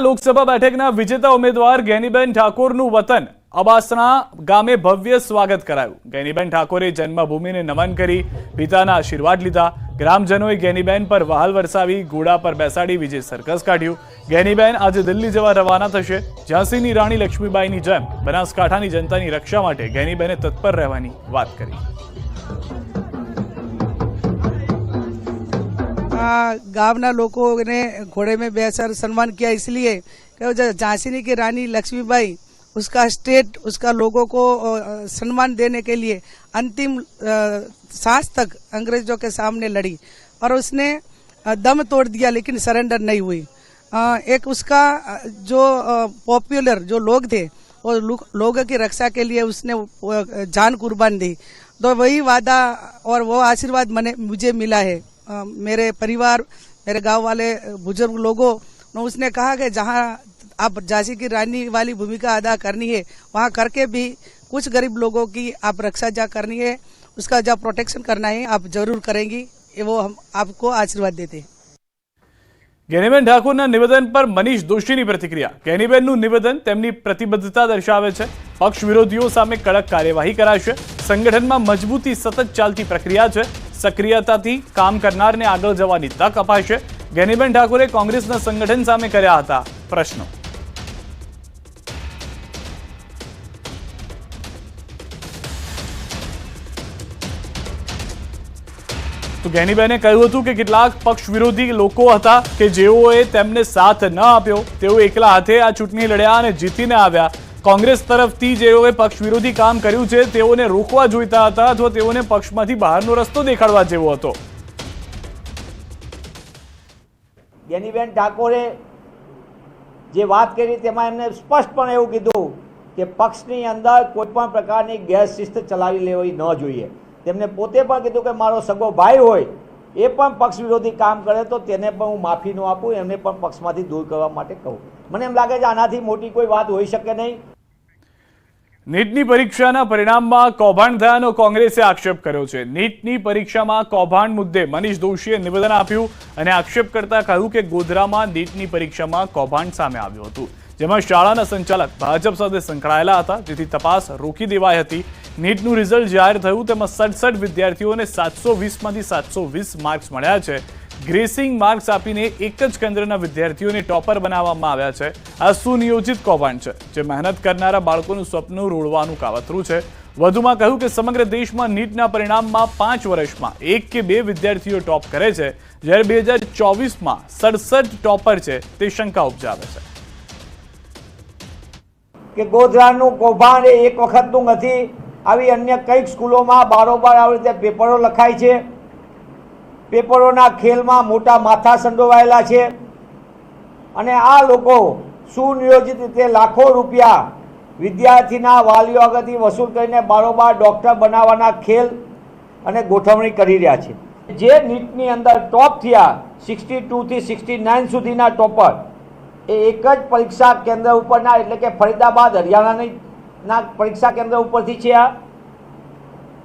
લોકસભા બેઠકના વિજેતા ઉમેદવાર ગેનીબેન ઠાકોરનું વતન અબાસણા ગામે ભવ્ય સ્વાગત કરાયું. ગેનીબેન ઠાકોરે જન્મભૂમિને નમન કરી પિતાના આશીર્વાદ લીધા. ગ્રામજનોએ ગેનીબેન પર વહાલ વરસાવી ઘોડા પર બેસાડી વિજય સર્કસ કાઢ્યું. ગેનીબેન આજે દિલ્હી જવા રવાના થશે. ઝાંસીની રાણી લક્ષ્મીબાઈની જેમ બનાસકાંઠાની જનતાની રક્ષા માટે ગેનીબેને તત્પર રહેવાની વાત કરી. गांवना लोगों ने घोड़े में बेसर सम्मान किया, इसलिए झांसी की रानी लक्ष्मीबाई, उसका स्टेट, उसका लोगों को सम्मान देने के लिए अंतिम सांस तक अंग्रेज़ों के सामने लड़ी और उसने दम तोड़ दिया, लेकिन सरेंडर नहीं हुई। एक उसका जो पॉपुलर जो लोग थे, वो लोगों की रक्षा के लिए उसने जान कुर्बान दी। तो वही वादा और वो आशीर्वाद मने, मुझे मिला है। मेरे परिवार मेरे गांव वाले अ, बुजुर्ग लोगों ने उसने कहा कि जहां आप झांसी की रानी वाली भूमिका अदा करनी है वहां करके भी कुछ गरीब लोगों की आप रक्षा जा करनी है उसका जब प्रोटेक्शन करना है आप जरूर करेंगी ये वो हम आपको आशीर्वाद देते हैं ગેનીબેન ઠાકોરના નિવેદન પર મનીષ દોશીની પ્રતિક્રિયા ગેનીબેનનું નિવેદન તેમની પ્રતિબદ્ધતા દર્શાવે છે પક્ષ વિરોધીઓ સામે કડક કાર્યવાહી કરાશે સંગઠનમાં મજબૂતી સતત ચાલતી પ્રક્રિયા છે સક્રિયતાથી કામ કરનારને આગળ જવાની તક અપાશે ગેનીબેન ઠાકોરે કોંગ્રેસના સંગઠન સામે કર્યા હતા પ્રશ્નો. તો ગેનીબેને કહ્યું હતું કે કેટલાક પક્ષ વિરોધી લોકો હતા કે જેઓએ તેમને સાથ ન આપ્યો, તેઓ એકલા હાથે આ ચૂંટણી લડ્યા અને જીતીને આવ્યા. કોંગ્રેસ તરફથી જેઓએ પક્ષ વિરોધી કામ કર્યું છે, તેઓને રોકવા જોઈતા હતા અથવા તેઓને પક્ષમાંથી બહારનો રસ્તો દેખાડવા જેવો હતો. ગેનીબેન ઠાકોરે જે વાત કરી તેમાં એમને સ્પષ્ટપણે એવું કીધું કે પક્ષની અંદર કોઈ પણ પ્રકારની ગેરશિસ્ત ચલાવી લેવી ન જોઈએ. તેમને પોતે પણ કીધું કે મારો સગો ભાઈ હોય, એ પણ પક્ષ વિરોધી કામ કરે તો તેને પણ હું માફી ન આપું, એમને પણ પક્ષમાંથી દૂર કરવા માટે કહું. મને એમ લાગે છે આનાથી મોટી કોઈ વાત હોઈ શકે નહીં. નીટની પરીક્ષાના પરિણામમાં કૌભાંડ થયાનો કોંગ્રેસે આક્ષેપ કર્યો છે. નીટની પરીક્ષામાં કૌભાંડ મુદ્દે મનીષ દોશીએ નિવેદન આપ્યું અને આક્ષેપ કરતા કહ્યું કે ગોધરામાં નીટની પરીક્ષામાં કૌભાંડ સામે આવ્યું હતું. જેમાં શાળાના સંચાલક ભાજપ સાથે સંકળાયેલા હતા. જેથી તપાસ રોકી દેવાઈ હતી. નીટનું રિઝલ્ટ જાહેર થયું, તેમાં સડસઠ વિદ્યાર્થીઓને સાતસો વીસમાંથી સાતસો વીસ માર્ક્સ મળ્યા છે. ગ્રેસિંગ માર્ક્સ આપીને એક જ કેન્દ્રના વિદ્યાર્થીઓને ટોપર બનાવવામાં આવ્યા છે. આ સુનિયોજિત કૌભાંડ છે, જે મહેનત કરનારા બાળકોનું સ્વપ્ન રોળવાનું કાવતરું છે. વધુમાં કહ્યું કે સમગ્ર દેશમાં નીટના પરિણામમાં પાંચ વર્ષમાં એક કે બે વિદ્યાર્થીઓ ટોપ કરે છે, જ્યારે બે હજાર ચોવીસમાં સડસઠ ટોપર છે, તે શંકા ઉપજાવે છે. કે ગોધરાનું કૌભાંડ એક વખતનું નથી, આવી અન્ય કંઈક સ્કૂલોમાં બારોબાર આવી રીતે પેપરો લખાય છે. પેપરોના ખેલમાં મોટા માથા સંડોવાયેલા છે. અને આ લોકો સુનિયોજિત રીતે લાખો રૂપિયા વિદ્યાર્થીના વાલીઓ આગળથી વસૂલ કરીને બારોબાર ડૉક્ટર બનાવવાના ખેલ અને ગોઠવણી કરી રહ્યા છે. જે નીટની અંદર ટોપ થયા સિક્સટી ટુથી સિક્સટી નાઇન સુધીના ટોપર, એ એક જ પરીક્ષા કેન્દ્ર ઉપરના, એટલે કે ફરીદાબાદ, હરિયાણાની ના પરીક્ષા કેન્દ્ર ઉપરથી છે આ.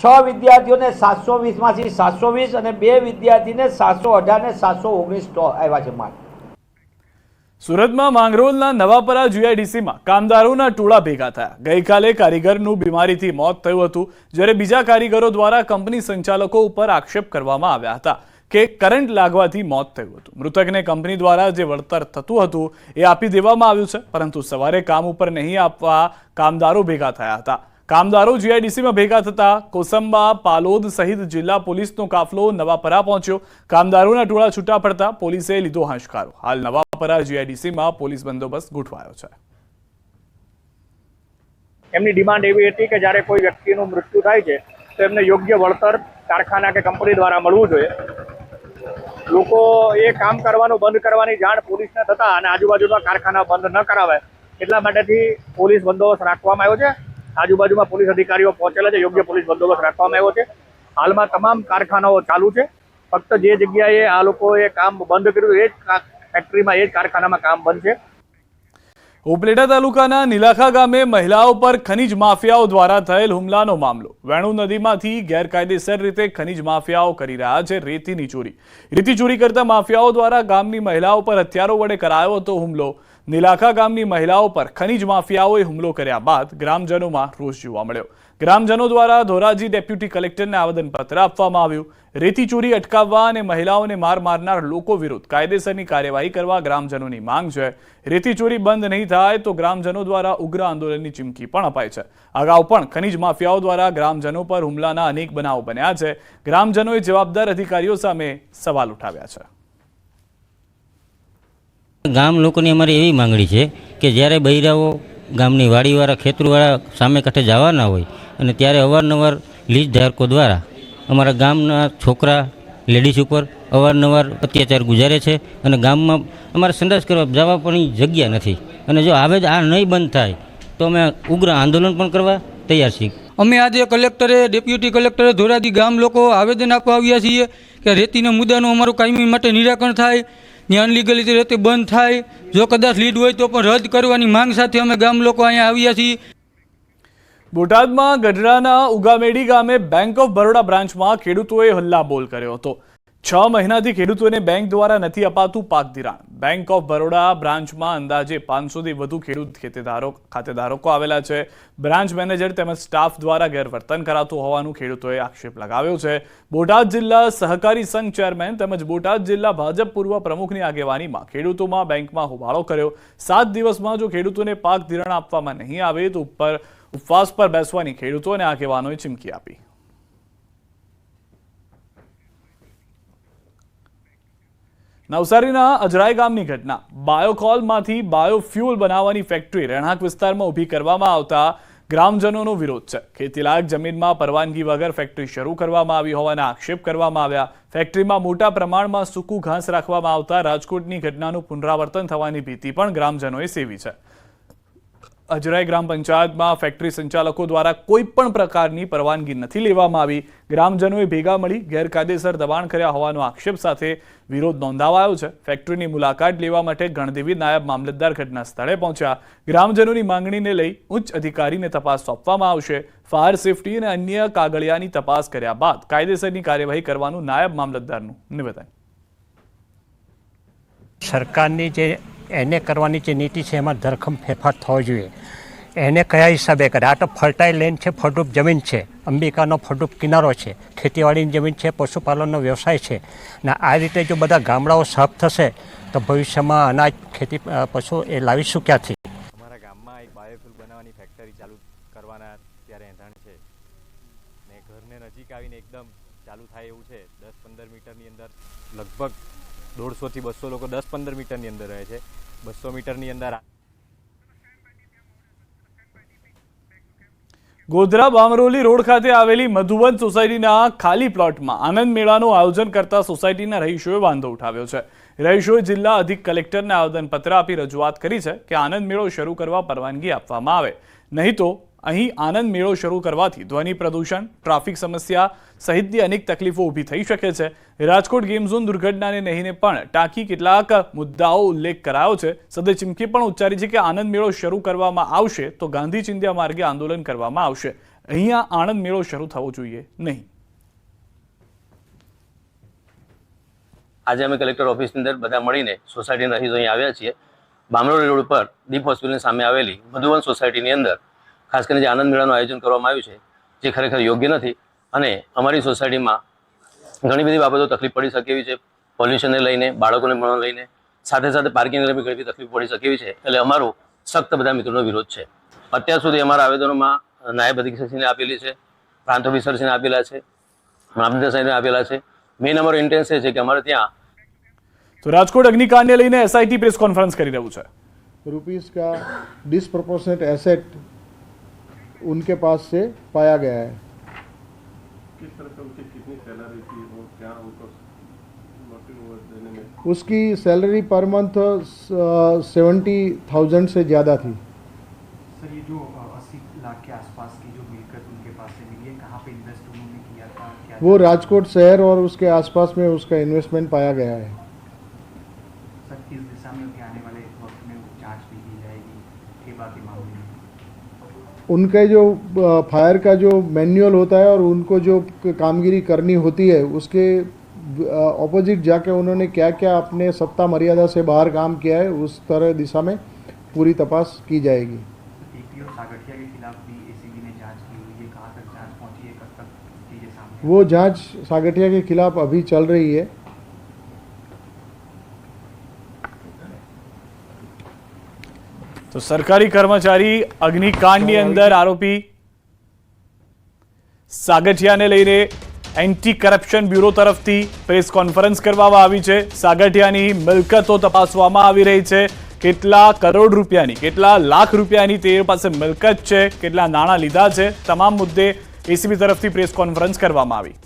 છ વિદ્યાર્થીઓને સાતસો વીસમાંથી સાતસો વીસ અને બે વિદ્યાર્થીને સાતસો અઢાર ને સાતસો ઓગણીસ આવ્યા છે માર્ક સુરતમાં માંગરોળના નવાપરા જીઆઈડીસીમાં કામદારોના ટોળા ભેગા થયા. ગઈકાલે કારીગરનું બીમારીથી મોત થયું હતું, જ્યારે બીજા કારીગરો દ્વારા કંપની સંચાલકો ઉપર આક્ષેપ કરવામાં આવ્યા હતા કે કરંટ લાગવાથી મોત થયું હતું. મૃતકને કંપની દ્વારા જે વળતર થતું હતું એ આપી દેવામાં આવ્યું છે, પરંતુ સવારે કામ ઉપર નહીં આપવા કામદારો ભેગા થયા હતા. કામદારો જીઆઈડીસીમાં ભેગા થતા કોસંબા, પાલોદ સહિત જિલ્લા પોલીસનો કાફલો નવાપરા પહોંચ્યો. કામદારોના ટોળા છૂટા પડતા પોલીસે લીધો હાશકારો. હાલ નવાપરા જીઆઈડીસીમાં પોલીસ બંદોબસ્ત ગોઠવાયો છે. એમની ડિમાન્ડ એવી હતી કે જ્યારે કોઈ વ્યક્તિનું મૃત્યુ થાય છે, તો એમને યોગ્ય વળતર કારખાના કે કંપની દ્વારા મળવું જોઈએ. લોકો એ કામ કરવાનું બંધ કરવાની જાણ પોલીસને થતા અને આજુબાજુના કારખાના બંધ ન કરાવે એટલા માટેથી પોલીસ બંદોબસ્ત રાખવામાં આવ્યો છે. આજુબાજુમાં પોલીસ અધિકારીઓ પહોંચેલા છે. યોગ્ય પોલીસ બંદોબસ્ત રાખવામાં આવ્યો છે. હાલમાં તમામ કારખાનાઓ ચાલુ છે. ફક્ત જે જગ્યાએ આ લોકોએ કામ બંધ કર્યું, એ જ ફેક્ટરીમાં, એ જ કારખાનામાં કામ બંધ છે. ઉપલેટા તાલુકાના નીલાખા ગામે મહિલાઓ પર ખનીજ માફિયાઓ દ્વારા થયેલ હુમલાનો મામલો. વેણુ નદીમાંથી ગેરકાયદેસર રીતે ખનીજ માફિયાઓ કરી રહ્યા છે. રેતીની ચોરી. રેતી ચોરી કરતા માફિયાઓ દ્વારા ગામની મહિલાઓ પર હથિયારો વડે કરાયો હતો હુમલો. નીલાખા ગામની મહિલાઓ પર ખનીજ માફિયાઓએ હુમલો કર્યા બાદ ગ્રામજનોમાં રોષ જોવા મળ્યો. ગ્રામજનો દ્વારા ધોરાજી ડેપ્યુટી કલેક્ટરને આવેદનપત્ર આપવામાં આવ્યું. રેતી ચોરી અટકાવવા અને મહિલાઓને માર મારનાર લોકો વિરુદ્ધ કાયદેસરની કાર્યવાહી કરવા ગ્રામજનોની માંગ છે. રેતી ચોરી બંધ નહીં થાય તો ગ્રામજનો દ્વારા ઉગ્ર આંદોલનની ચીમકી પણ અપાય છે. અગાઉ પણ ખનીજ માફિયાઓ દ્વારા ગ્રામજનો પર હુમલાના અનેક બનાવો બન્યા છે. ગ્રામજનોએ જવાબદાર અધિકારીઓ સામે સવાલ ઉઠાવ્યા છે. ગામ લોકોની અમારી એવી માંગણી છે કે જ્યારે બૈરાઓ ગામની વાડીવાળા, ખેતરવાળા સામે કાંઠે જવાના હોય અને ત્યારે અવારનવાર લીજ ધારકો દ્વારા અમારા ગામના છોકરા, લેડીઝ ઉપર અવારનવાર અત્યાચાર ગુજારે છે અને ગામમાં અમારે સંડાસ કરવા જવા પણ જગ્યા નથી. અને જો આવે જ આ નહીં બંધ થાય, તો અમે ઉગ્ર આંદોલન પણ કરવા તૈયાર છીએ. અમે આજે કલેક્ટરે, ડેપ્યુટી કલેક્ટરે ધોરાજી ગામ લોકો આવેદન આપવા આવ્યા છીએ કે રેતીના મુદ્દાનું અમારું કાયમી માટે નિરાકરણ થાય. ત્યાં અનલીગલી રીતે બંધ થાય. જો કદાચ લીડ હોય તો પણ રદ કરવાની માંગ સાથે અમે ગામ લોકો અહીંયા આવ્યા છીએ. બોટાદમાં ગઢડાના ઉગામેડી ગામે બેંક ઓફ બરોડા બ્રાન્ચમાં ખેડૂતોએ હલ્લાબોલ કર્યો હતો. છ મહિનાથી ખેડૂતોને બેંક દ્વારા નથી અપાતું પાક ધિરાણ. બેંક ઓફ બરોડા બ્રાન્ચમાં અંદાજે પાંચસોથી વધુ ખેડૂત ખેતેદારો ખાતેધારકો આવેલા છે. બ્રાન્ચ મેનેજર તેમજ સ્ટાફ દ્વારા ગેરવર્તન કરાતું હોવાનું ખેડૂતોએ આક્ષેપ લગાવ્યો છે. બોટાદ જિલ્લા સહકારી સંઘ ચેરમેન તેમજ બોટાદ જિલ્લા ભાજપ પૂર્વ પ્રમુખની આગેવાનીમાં ખેડૂતોમાં બેંકમાં હોબાળો કર્યો. સાત દિવસમાં જો ખેડૂતોને પાક ધિરાણ આપવામાં નહીં આવે તો ઉપર ઉપવાસ પર બેસવાની ખેડૂતોને આગેવાનોએ ચીમકી આપી. નવસારીના અજરાય ગામની ઘટના. બાયોકોલમાંથી બાયોફ્યુઅલ બનાવવાની ફેક્ટરી રહેણાંક વિસ્તારમાં ઊભી કરવામાં આવતા ગ્રામજનોનો વિરોધ છે. ખેતીલાયક જમીનમાં પરવાનગી વગર ફેક્ટરી શરૂ કરવામાં આવી હોવાના આક્ષેપ કરવામાં આવ્યા. ફેક્ટરીમાં મોટા પ્રમાણમાં સૂકું ઘાસ રાખવામાં આવતા રાજકોટની ઘટનાનું પુનરાવર્તન થવાની ભીતિ પણ ગ્રામજનોએ સેવી છે. અજરાઈ ગ્રામ પંચાયતમાં ફેક્ટરી સંચાલકો દ્વારા કોઈ પણ પ્રકારની પરવાનગી નથી લેવામાં આવી. ગ્રામજનોએ ભેગા મળી ગેરકાયદેસર દબાણ કર્યા હોવાનો આક્ષેપ સાથે વિરોધ નોંધાવાયો છે. ફેક્ટરીની મુલાકાત લેવા માટે ગણદેવી નાયબ મામલતદાર ઘટના સ્થળે પહોંચ્યા. ગ્રામજનોની માંગણીને લઈ ઉચ્ચ અધિકારીને તપાસ સોંપવામાં આવશે. ફાયર સેફટી અને અન્ય કાગળિયાની તપાસ કર્યા બાદ કાયદેસરની કાર્યવાહી કરવાનું નાયબ મામલતદારનું નિવેદન. સરકારની જે એને કરવાની જે નીતિ છે, એમાં ધરખમ ફેરફાર થવો જોઈએ. એને કયા હિસાબે કરે? આ તો ફર્ટાઇલ લેન્ડ છે, ફળદ્રુપ જમીન છે. અંબિકાનો ફળદ્રુપ કિનારો છે. ખેતીવાડીની જમીન છે, પશુપાલનનો વ્યવસાય છે. ને આ રીતે જો બધા ગામડાઓ સાફ થશે, તો ભવિષ્યમાં અનાજ ખેતી પશુ એ લાવીશું ક્યાંથી અમારા ગામમાં એક બાયોફ્યુલ બનાવવાની ફેક્ટરી ચાલુ કરવાના ત્યારે એંધાણ છે. ને ઘરને નજીક આવીને એકદમ ચાલુ થાય એવું છે. દસ પંદર મીટરની અંદર, લગભગ દોઢસોથી બસો લોકો દસ પંદર મીટરની અંદર રહે છે. બસો મીટરની અંદર ગોધરા બામરોલી રોડ ખાતે આવેલી મધુવન સોસાયટીના ખાલી પ્લોટમાં આનંદ મેળાનું આયોજન કરતા સોસાયટીના રહીશોએ વાંધો ઉઠાવ્યો છે. રહીશોએ જિલ્લા અધિક કલેક્ટરને આવેદનપત્ર આપી રજૂઆત કરી છે કે આનંદ મેળો શરૂ કરવા પરવાનગી આપવામાં આવે. નહીં તો અહીં આનંદ મેળો શરૂ કરવાથી ધ્વનિ પ્રદૂષણ, ટ્રાફિક સમસ્યા સહિતની અનેક તકલીફો ઊભી થઈ શકે છે. રાજકોટ ગેમ ઝોન દુર્ઘટનાને લઈને પણ ટાંકી કેટલાક મુદ્દાઓ ઉલ્લેખ કરાયો છે. સદે ચીમકી પણ ઉચ્ચારી છે કે આનંદ મેળો શરૂ કરવામાં આવશે તો ગાંધી ચિંધ્યા માર્ગે આંદોલન કરવામાં આવશે. અહીંયા આનંદ મેળો શરૂ થવો જોઈએ નહીં. આજે અમે કલેક્ટર ઓફિસની અંદર બધા મળીને સોસાયટીના રહીશો અહીં આવ્યા છીએ. બામરોલી રોડ પર દીપ હોસ્પિટલની સામે આવેલી મધુવન સોસાયટીની અંદર ખાસ કરીને જે આનંદ મેળાનું આયોજન કરવામાં આવ્યું છે જે ખરેખર યોગ્ય નથી. અને અમારી સોસાયટીમાં ઘણી બધી બાબતો તકલીફ પડી શકે એવી છે પોલ્યુશનને લઈને બાળકોને ભણવા લઈને સાથે સાથે પાર્કિંગને લઈને ઘણી તકલીફ પડી શકે છે. એટલે અમારો સખ્ત બધા મિત્રોનો વિરોધ છે. અત્યાર સુધી અમારા આવેદનોમાં નાયબ અધિક્ષકશ્રીને આપેલી છે પ્રાંત ઓફિસરશ્રીને આપેલા છે મામલતદાર સાહેબને આપેલા છે. મેઇન અમારો ઇન્ટેન્સ એ છે કે અમારે ત્યાં તો રાજકોટ અગ્નિકાંડને લઈને એસઆઈટી પ્રેસ કોન્ફરન્સ કરી રહ્યું છે. રૂપીસ કા ડિસપ્રોપોર્શનેટ એસેટ उनके पास से पाया गया है। किस तरह से उनकी कितनी सैलरी थी और क्या उनको उसकी salary per month seventy thousand से ज़्यादा थी। सर ये जो अस्सी लाख के आसपास की जो मिलकत उनके पास से मिली है कहाँ पे इन्वेस्ट उन्होंने किया था क्या वो राजकोट शहर और उसके आसपास में उसका इन्वेस्टमेंट पाया गया है। सर किस दिशा में आने वाले वक्त में जाँच भी की जाएगी ये बात मामले में उनके जो फायर का जो मैनुअल होता है और उनको जो कामगिरी करनी होती है उसके ऑपोजिट जाके उन्होंने क्या क्या अपने सत्ता मर्यादा से बाहर काम किया है उस तरह दिशा में पूरी तपास की जाएगी। वो जाँच सागठिया के खिलाफ अभी चल रही है। તો સરકારી કર્મચારી અગ્નિકાંડની અંદર આરોપી સાગઠિયાને લઈને એન્ટી કરપ્શન બ્યુરો તરફથી પ્રેસ કોન્ફરન્સ કરવામાં આવી છે. સાગઠિયાની મિલકતો તપાસવામાં આવી રહી છે. કેટલા કરોડ રૂપિયાની કેટલા લાખ રૂપિયાની તે પાસે મિલકત છે કેટલા નાણાં લીધા છે તમામ મુદ્દે એસીબી તરફથી પ્રેસ કોન્ફરન્સ કરવામાં આવી.